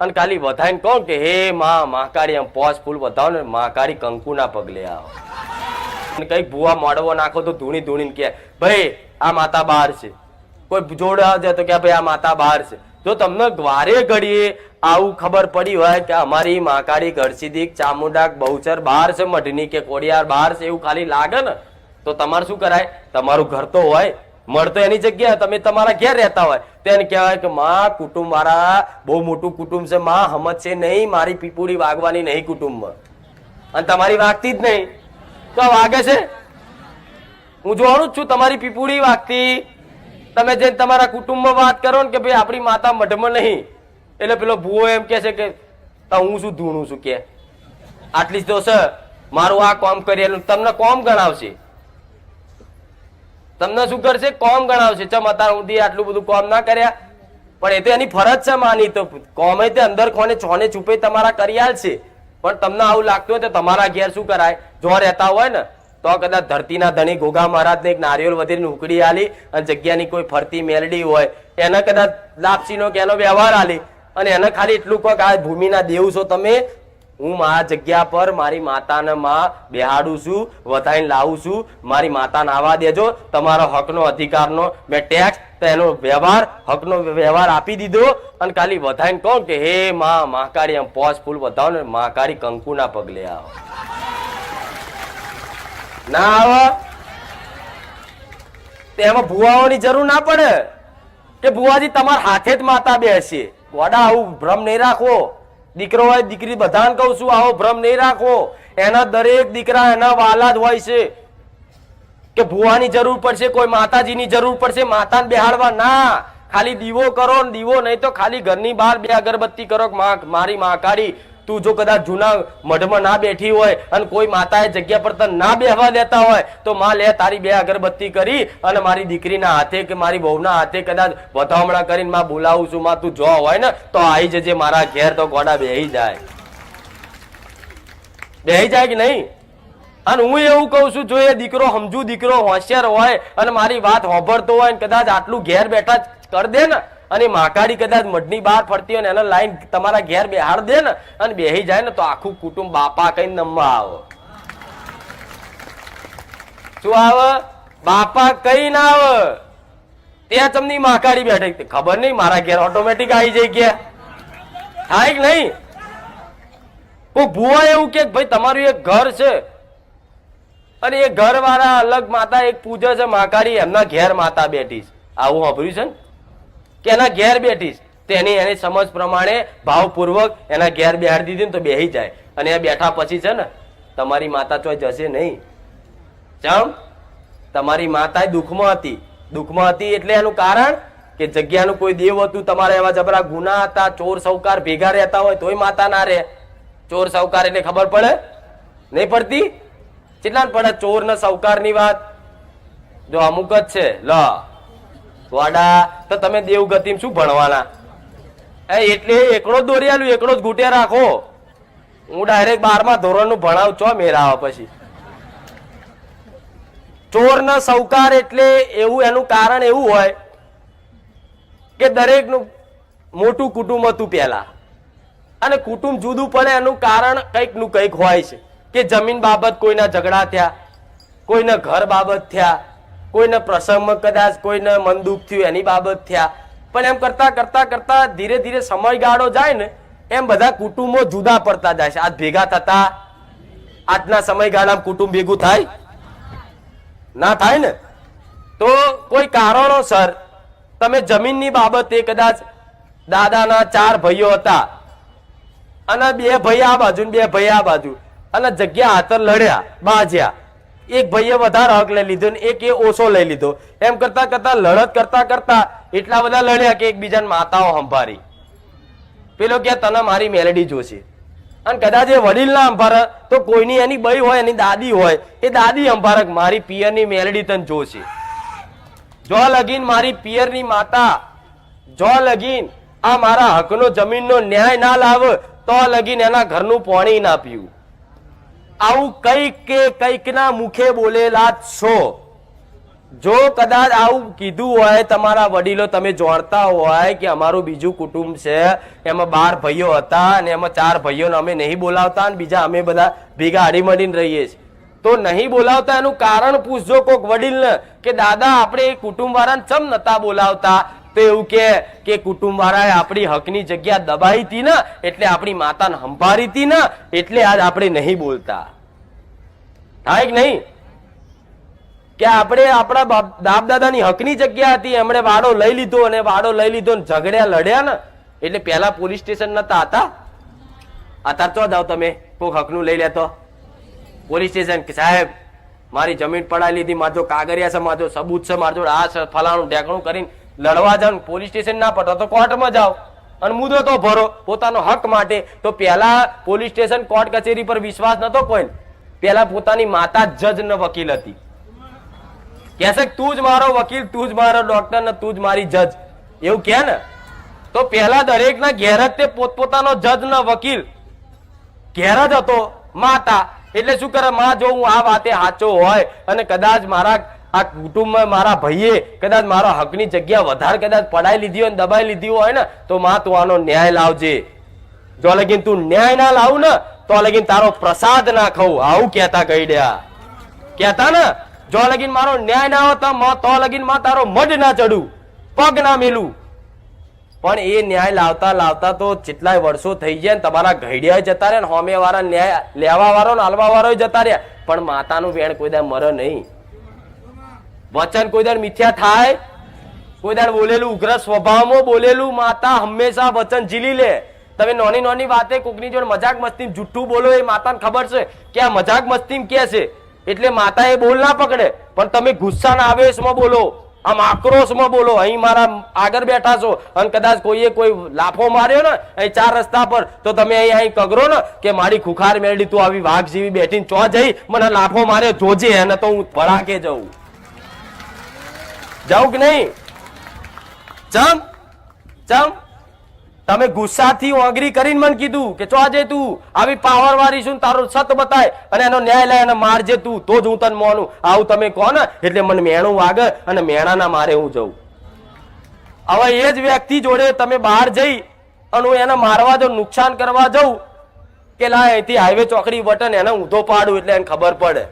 અને ખાલી વધાઈને કહો કે, હે માં, મહાકાળી, આમ પોસ ફૂલ વધાવો ને મહાકાળી કંકુના પગલે આવો. અને કંઈક ભૂવા મોડવો નાખો તો ધૂણી ધૂણીને કે ભાઈ, આ માતા બહાર છે. કોઈ જોડા જાય તો કે, ભાઈ, આ માતા બહાર છે. જો તમને વારે ઘડીએ આવું ખબર પડી હોય કે અમારી મહાકાળી ઘરસીદી ચામુંડા બહુચર બહાર છે, મઢની કે કોડિયાર બહાર છે, એવું ખાલી લાગે ને, તો તમારે શું કરાય? તમારું ઘર તો હોય મળતો એની જગ્યાએ તમે તમારા ઘેર રહેતા હોય. તેને કહેવાય કે, માં, કુટુંબ મારા બહુ મોટું કુટુંબ છે. માં હમત છે નહીં. મારી પીપુડી વાગવાની નહીં કુટુંબમાં. અને તમારી વાગતી જ નહીં. તો વાગે છે? હું જોવાનું જ છું તમારી પીપુડી વાગતી. તમે જે તમારા કુટુંબમાં વાત કરો ને કે, ભાઈ, આપણી માતા મઢમાં નહીં. એટલે પેલો ભૂવો એમ કે છે કે, "તો હું શું ધૂણું છું કે? આટલી જ તો છે. મારું આ કોમ કરી તમને કોમ ગણાવશે. તમને શું કરશે? કોમ ગણાવશે. ચમ અત્યાર સુધી આટલું બધું કોમ ના કર્યા? પણ એ તો એની ફરજ છે માની. તો કોમે તે અંદર કોને છોને છુપે તમારા કરિયાલ છે. પણ તમને આવું લાગતું હોય તો તમારા ઘેર શું કરાય? જો રહેતા હોય ને, તો કદાચ ધરતીના ધણી ગોગા મહારાજને એક નારિયેળ વધીને ઉકડી આલી અને જગ્યાની કોઈ ફરતી મેલડી હોય. એને કદાચ લાપસીનો કે એનો વ્યવહાર આલી. અને એને ખાલી એટલું કહો કે આ ભૂમિના દેવ છો તમે હું મારા જગ્યા પર મારી માતાને માં બેહાડું છું વધાઈને લાવું છું. મારી માતાને આવવા દેજો. તમારો હકનો અધિકારનો. મેં ટેક્સ તેનો વ્યવહાર, હકનો વ્યવહાર આપી દીધો. અને ખાલી વધાઈને કહો કે, હે માં, મહાકાળી, આમ પોસ ફૂલ વધાવો ને મહાકાળી કંકુના પગલે આવો. ના આવો. તેમાં ભુવાઓની જરૂર ના પડે. કે ભુવાજી તમારા હાથે જ માતા બેસે. ગોડા આવું ભ્રમ નહીં રાખો દીકરો હોય, દીકરી બધાને કહું છું, આવો ભ્રમ નહીં રાખો. એના દરેક દીકરા એના વાલા જ હોય છે. કે ભુવાની જરૂર પડશે, કોઈ માતાજીની જરૂર પડશે, માતાને બેહાડવા ના. ખાલી દીવો કરો દીવો, નહીં તો ખાલી ઘરની બહાર બે અગરબત્તી કરો મારી માં કાઢી તું જો કદાચ જૂના મઢમાં ના બેઠી હોય અને કોઈ માતાએ જગ્યા પર તને ના બેહવા દેતા હોય, તો માં લે તારી બે અગરબત્તી કરી અને મારી દીકરીના હાથે કે મારી વહુના હાથે કદાચ વધામણા કરીને માં બોલાવું છું. માં તું જો હોય ને, તો આવી જજે મારા ઘેર તો ગોડા બેહી જાય. બેહી જાય કે નહીં? અને હું એવું કહું છું, જો એ દીકરો સમજુ દીકરો હોશિયાર હોય અને મારી વાત હોભળતો હોય કદાચ આટલું ઘેર બેઠા કરી દે ને અને માકાડી કદાચ મઢની બહાર ફરતી હોય ને એને લાઈન તમારા ઘેર બેહાડ દે ને અને બેહી જાય ને તો આખું કુટુંબ બાપા કઈ નમવા આવો. શું આવે? બાપા કઈ ના આવે. ત્યાં તમને માકાડી બેઠી. ખબર નહીં મારા ઘેર ઓટોમેટિક આવી જાય કે. થાય કે નહીં? કોઈ ભુવા એવું કે ભાઈ તમારું એક ઘર છે. અને એ ઘર વાળા અલગ માતા એક પૂજે છે, માકાડી એમના ઘેર માતા બેઠી છે. આવું સાંભળ્યું છે ને? કે એના ઘેર બેઠી તેની એની સમજ પ્રમાણે ભાવપૂર્વક એના ઘેર બેહાડી દીધી ને તો બેહી જાય. અને એ બેઠા પછી છે ને, તમારી માતા ચોય જશે નહીં. ચમ? તમારી માતા દુઃખમાં હતી. દુઃખમાં હતી એટલે એનું કારણ કે જગ્યાનું કોઈ દેવ હતું, તમારા એવા જબરા ગુના હતા, ચોર સૌકાર ભેગા રહેતા હોય તોય માતા ના રહે. ચોર સૌકાર એટલે ખબર પડે? નહીં પડતી? કેટલા પડે? ચોર ને સૌકારની વાત? જો અમુક જ છે. લ. વાડા, તો તમે દેવગતિ શું ભણવાના? એટલે એકડો જ દોરી આલું એકડો જ ઘૂંટે રાખો. હું ડાયરેક્ટ બારમા ધોરણનું ભણાવું છો મેરા પછી? ચોર ને સૌકાર એટલે એવું, એનું કારણ એવું હોય કે દરેકનું મોટું કુટુંબ હતું પહેલા. અને કુટુંબ જુદું પડે, એનું કારણ કંઈકનું કંઈક હોય છે. કે જમીન બાબત કોઈના ઝઘડા થયા, કોઈના ઘર બાબત થયા કોઈને પ્રસંગમાં કદાચ કોઈને મન દુઃખ થયું, એની બાબત થયા. પણ એમ કરતા કરતા કરતા ધીરે ધીરે સમયગાળો જાય ને, એમ બધા કુટુંબો જુદા પડતા જાય છે. આજ ભેગા થતા, આજના સમયગાળામાં કુટુંબ ભેગું થાય? ના થાય ને? તો કોઈ કારણોસર તમે જમીનની બાબતે કદાચ દાદાના ચાર ભાઈઓ હતા અને બે ભાઈ આ બાજુ બે ભાઈ આ બાજુ અને જગ્યા હાથર લડ્યા બાજ્યા એક ભાઈએ વધારે હક લઈ લીધો ને એક એ ઓછો લઈ લીધો. એમ કરતા કરતા, લડત કરતા કરતા એટલા બધા લડ્યા કે એકબીજાને માતાઓ સંભારી. પેલો કે, તને મારી મેલેડી જોશે. અને કદાચ એ વડીલ ના અંભારક તો કોઈની એની બઈ હોય, એની દાદી હોય, એ દાદી અંભારક મારી પિયરની મેલડી તને જોશે. જો લગીન મારી પિયરની માતા, જો લગીન આ મારા હકનો, જમીનનો ન્યાય ના લાવ, તો લગીન એના ઘરનું પાણી ના પીવું. આવું કંઈક કે કંઈક ના મુખે બોલેલા છો. જો કદાચ આવું કીધું હોય તમારા વડીલો તમે જાણતા હોય કે અમારું બીજું કુટુંબ છે, એમાં બાર ભાઈઓ હતા અને એમાં ચાર ભાઈઓને અમે નહીં બોલાવતા અને બીજા અમે બધા ભેગા હળીમળીને રહીએ છીએ. તો નહીં બોલાવતા એનું કારણ પૂછજો કોક વડીલને કે, દાદા, આપણે એ કુટુંબ વાળાને ચમ નતા બોલાવતા? તો એવું કે કે કુટુંબ વાળાએ આપણી હકની જગ્યા દબાઈ હતી ને, એટલે આપણી માતાને હંભારી હતી ને, એટલે આજ આપણે નહીં બોલતા. થાય કે નહીં? કે આપણે આપણા બાપ- દાદાની હકની જગ્યા હતી, એમણે વાડો લઈ લીધો અને વાડો લઈ લીધો ને ઝઘડ્યા, લડ્યા ને, એટલે પહેલા પોલીસ સ્ટેશન નતા હતા? અત્યારે ચો જાઓ તમે કોઈક હકનું લઈ લેતો. પોલીસ સ્ટેશન કે સાહેબ, મારી જમીન પડાવી લીધી, મારો કાગરિયા છે, મારો સબૂત છે, મારો આ ફલાણું ઢેકણું કરીને લડવા જાવ પોલીસ સ્ટેશન ના પડતો તો કોર્ટમાં જાઓ અને મુદ્દો તો ભરો, પોતાનો હક માટે. તો પહેલા પોલીસ સ્ટેશન કોર્ટ કચેરી પર વિશ્વાસ નતો કોઈ. પહેલા પોતાની માતા જજ ન વકીલ હતી. કહેશે તું જ મારો વકીલ, તું જ મારો ડોક્ટર ને તું જ મારી જજ. એવું કે ને? તો પહેલા દરેકના ઘેર જ તે પોતપોતાનો જજ ન વકીલ. ઘેર જ હતો માતા. એટલે શું કરે? માં, જો હું આ વાતે સાચો હોય અને કદાચ મારા આ કુટુંબમાં મારા ભાઈએ કદાચ મારા હકની જગ્યા વધારે કદાચ પડાઈ લીધી હોય ને દબાઈ લીધી હોય ને, તો માં તું આનો ન્યાય લાવજે. જો લગીન તું ન્યાય ના લાવ ને, તો લગીન તારો પ્રસાદ ના ખાઉં. આવું કહેતા કહી દયા. કહેતા ને, જો લગીન મારો ન્યાય ના હોત તો લગીનમાં તારો મઢ ના ચડું, પગ ના મેલું. પણ એ ન્યાય લાવતા લાવતા તો કેટલાય વર્ષો થઈ ગયા ને, તમારા ઘડિયા જતા રહ્યા ને હોમે વાળા ન્યાય લેવા વાળો ને હાલવા વાળો જતા રહ્યા. પણ માતાનું વેણ કોઈ દે મરે નહીં. વચન કોઈ દર મિથ્યા થાય? કોઈ દર બોલેલું ઉગ્ર સ્વભાવમાં બોલેલું માતા હંમેશા વચન ઝીલી લે. તમે નાની નાની વાતે કોકની જોડે મજાક મસ્તી જુઠ્ઠું બોલો એ માતાને ખબર છે કે આ મજાક મસ્તી કે છે? એટલે માતા એ બોલ ના પકડે. પણ તમે ગુસ્સાના આવેશમાં બોલો, આમ આક્રોશમાં બોલો, અહીં મારા આગળ બેઠા છો. અને કદાચ કોઈએ કોઈ લાફો માર્યો ને અહીં ચાર રસ્તા પર, તો તમે અહીં અહીં કગરો ને કે મારી ખુખાર મેળડી તું આવી વાઘ જેવી બેઠીને ચો જઈ, મને લાફો માર્યો, જોજે એને તો હું ભડાકે જઉં. જાઉં કે નહીં? ચમ ચમ. તમે ગુસ્સાથી ઓગરી કરીને મને કીધું કે ચો આજે તું આવી પાવર વાળી છું તારો સત બતાય અને એનો ન્યાય લે અને મારજે તું, તો જ હું તને મોનું. આવું તમે કહો ને, એટલે મને મેણું વાગે અને મેણાના મારે હું જઉં. હવે એ જ વ્યક્તિ જોડે તમે બહાર જઈ અને હું એને મારવા જાઉં, નુકસાન કરવા જાઉં, કે લા અહીંથી હાઈવે ચોકડી બટન એને ઊંધો પાડું એટલે એને ખબર પડે.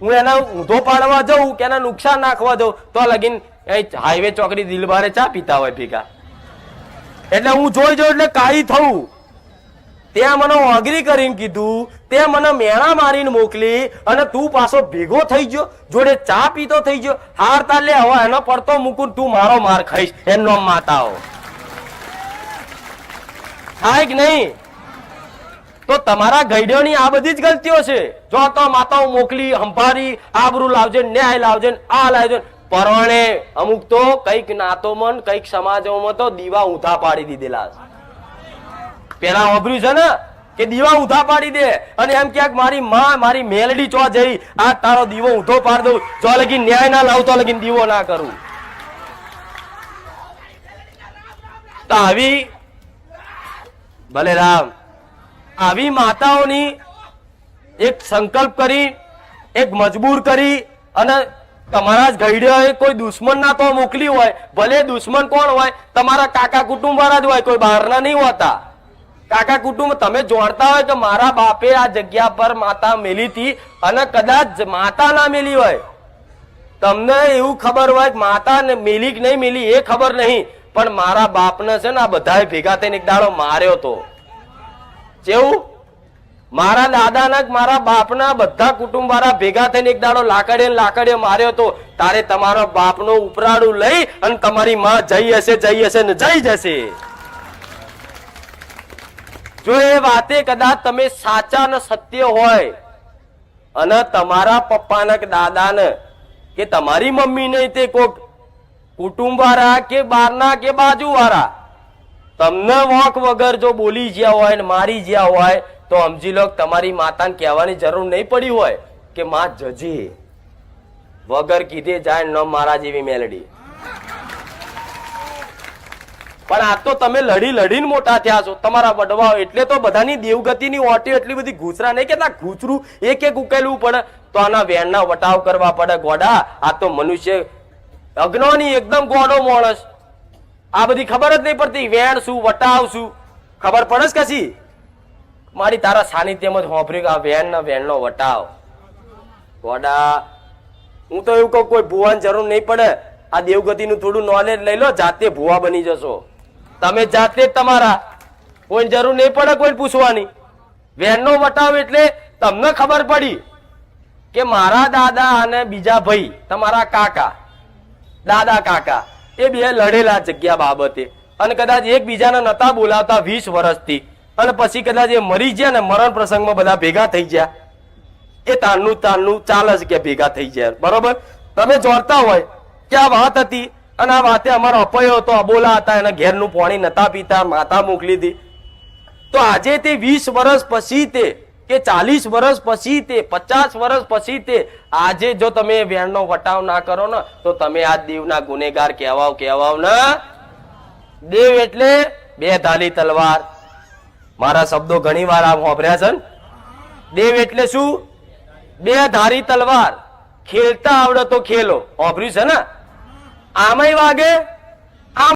હું એને ઊંધો પાડવા જઉં કે એને નુકસાન નાખવા જઉં, તો લગીન એ હાઈવે ચોકડી દિલબારે ચા પીતા હોય ભેગા. એટલે હું જોઈ જોઈ એટલે કાળી થવું ત્યાં મને અઘરી કરીને કીધું, તે મને મેણા મારીને મોકલી અને તું પાછો ભેગો થઈ ગયો, જોડે ચા પીતો થઈ ગયો. હાર તાર લે, હવે એનો પડતો મૂકું તું મારો માર ખાઈશ. એમનો માતાઓ. થાય કે નહીં? તો તમારા ગઈડોની આ બધી જ ગલતીઓ છે. જો તો માતાઓ મોકલી, હંભારી, આબરૂ લાવજે, ન્યાય લાવજે, આ લાવજે. પરણે અમુક તો કંઈક નાતોમાં કંઈક સમાજોમાં તો દીવા ઊંધા પાડી દીધેલા છે. પેલા વાપર્યું છે ને કે દીવા ઊંધા પાડી દે. અને એમ ક્યાંક મારી માં, મારી મેલડી ચો જઈ, આ તારો દીવો ઊંધો પાડી દઉં. જો લગી ન્યાય ના લાવતો લગી દીવો ના કરું. તો આવી ભલે રામ આવી માતાઓની એક સંકલ્પ કરી, એક મજબૂર કરી અને તમારા જ ગઈડિયાએ કોઈ દુશ્મન ના તો મોકલી હોય, ભલે દુશ્મન કોણ હોય, તમારા કાકા કુટુંબ વાળા જ હોય, કોઈ બહારના નહીં હોતા. કાકા કુટુંબ, તમે જોડતા હોય કે મારા બાપે આ જગ્યા પર માતા મેલી હતી અને કદાચ માતા ના મેલી હોય. તમને એવું ખબર હોય માતા મેલી કે નહીં મેલી એ ખબર નહીં, પણ મારા બાપને છે ને આ બધાએ ભેગા થઈને એક દાડો માર્યો તો. કેવું મારા દાદાના મારા બાપના બધા કુટુંબ ભેગા થઈને એક દાડો લાકડીએ ને લાકડીએ માર્યો હતો તારે તમારો બાપનો ઉપરાડું લઈ અને તમારી માં જઈ હશે જઈ હશે ને જઈ જશે. જો એ વાતે કદાચ તમે સાચા ને સત્ય હોય અને તમારા પપ્પાના કે દાદાને કે તમારી મમ્મી નહીં તે કોક કુટુંબ વાળા કે બારના કે બાજુ વાળા તમને વોક વગર જો બોલી ગયા હોય ને મારી ગયા હોય, તો સમજી લો તમારી માતાને કહેવાની જરૂર નહીં પડી હોય કે માં જજે. વગર કીધે જાય ન મારા જેવી મેલડી. પણ આ તો તમે લડી લડીને મોટા થયા છો. તમારા વડવાઓ એટલે તો બધાની દેવગતિની ઓટી એટલી બધી ઘૂસરા નહીં કેટલા ઘૂસરું, એક એક ઉકેલવું પડે. તો આના વેણના વટાવ કરવા પડે ગોડા. આ તો મનુષ્ય અજ્ઞાની એકદમ ગોડો માણસ. આ બધી ખબર જ નહીં પડતી. વેણ શું, વટાવ શું? ખબર પડે જ કશી? મારી તારા સાનિધ્યમાં જ હોંભરી આ વેણ ને વેણનો વટાવ. વડા, હું તો એવું કહું, કોઈ ભુવાની જરૂર નહીં પડે. આ દેવગતિનું થોડું નોલેજ લઈ લો, જાતે ભુવા બની જશો. તમે જાતે જ તમારા. કોઈ જરૂર નહીં પડે કોઈ પૂછવાની. વેણનો વટાવ એટલે તમને ખબર પડી કે મારા દાદા અને બીજા ભાઈ, તમારા કાકા, દાદા કાકા એ બે લડેલા જગ્યા બાબતે. અને કદાચ એકબીજાને નતા બોલાવતા વીસ વર્ષથી. અને પછી કદાચ એ મરી ગયા ને મરણ પ્રસંગમાં બધા ભેગા થઈ ગયા. એ તાનનું તાનનું ચાલે છે કે ભેગા થઈ જાય બરોબર? તમે જોડતા હોય કે આ વાત હતી અને આ વાતે અમારો અપયો હતો, અબોલા હતા, એના ઘેરનું પાણી નતા પીતા, માતા મોકલી હતી તો આજે તે વીસ વર્ષ પછી તે કે ચાલીસ વર્ષ પછી તે, પચાસ વર્ષ પછી તે, આજે જો તમે વેણનો વટાવ ના કરો ને, તો તમે આ દેવના ગુનેગાર કહેવાવ કહેવાવ ના? દેવ એટલે બે ધાલી તલવાર. મારા શબ્દો ઘણી વાર આમ વાપર્યા છે દેવ એટલે શું? બે ધારી તલવાર. ખેલતા આવડે તો ખેલો. વાપર્યું છે ને? આમાંય વાગે?